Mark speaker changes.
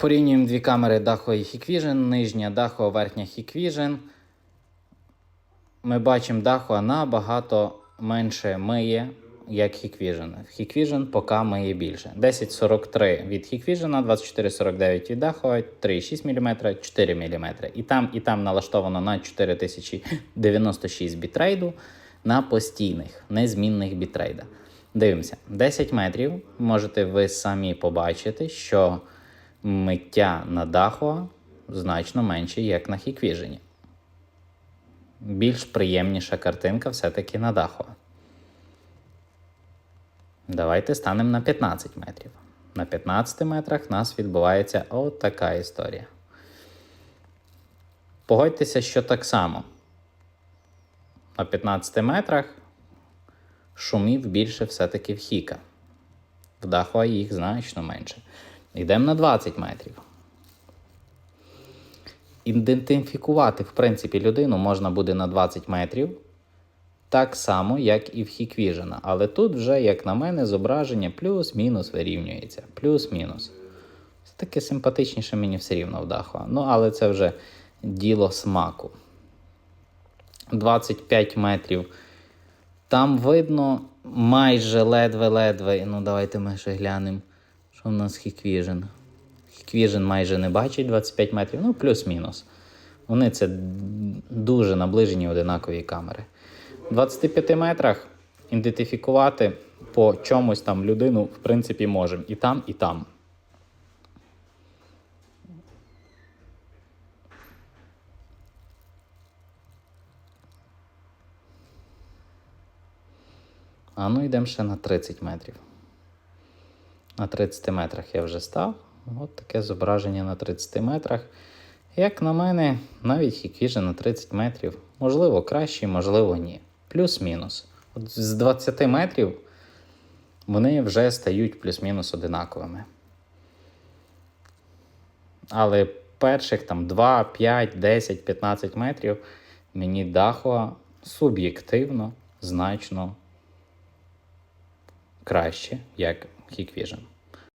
Speaker 1: Порівнюємо дві камери Daho і Hikvision. Нижня Daho, верхня Hikvision. Ми бачимо Daho набагато менше миє, як Hikvision. Hikvision поки миє більше. 1043 від Hikvision, 2449 від Daho, 3,6 мм, 4 мм. І там, і там налаштовано на 4096 бітрейду на постійних, незмінних бітрейдах. Дивимося, 10 метрів. Можете ви самі побачити, що миття на Daho значно менше, як на Hikvision. Більш приємніша картинка все-таки на Daho. Давайте станемо на 15 метрів. На 15 метрах у нас відбувається от така історія. Погодьтеся, що так само. На 15 метрах шумів більше все-таки в Хіка. В Дахуа їх значно менше. Йдемо на 20 метрів. Ідентифікувати, в принципі, людину можна буде на 20 метрів. Так само, як і в Hikvision. Але тут вже, як на мене, зображення плюс-мінус вирівнюється. Плюс-мінус. Це таке симпатичніше мені все рівно в Дахуа. Ну, але це вже діло смаку. 25 метрів. Там видно майже ледве-ледве. Ну, давайте ми ще глянемо, що в нас Hikvision. Hikvision майже не бачить 25 метрів, ну, плюс-мінус. Вони це дуже наближені одинакові камери. В 25 метрах ідентифікувати по чомусь там людину, в принципі, можемо. І там, і там. А ну йдемо ще на 30 метрів. На 30 метрах я вже став. От таке зображення на 30 метрах. Як на мене, навіть Hikvision на 30 метрів. Можливо, краще, можливо, ні. Плюс-мінус. От з 20 метрів вони вже стають плюс-мінус одинаковими. Але перших там 2, 5, 10, 15 метрів мені Дахуа суб'єктивно значно краще, як Hikwirzem.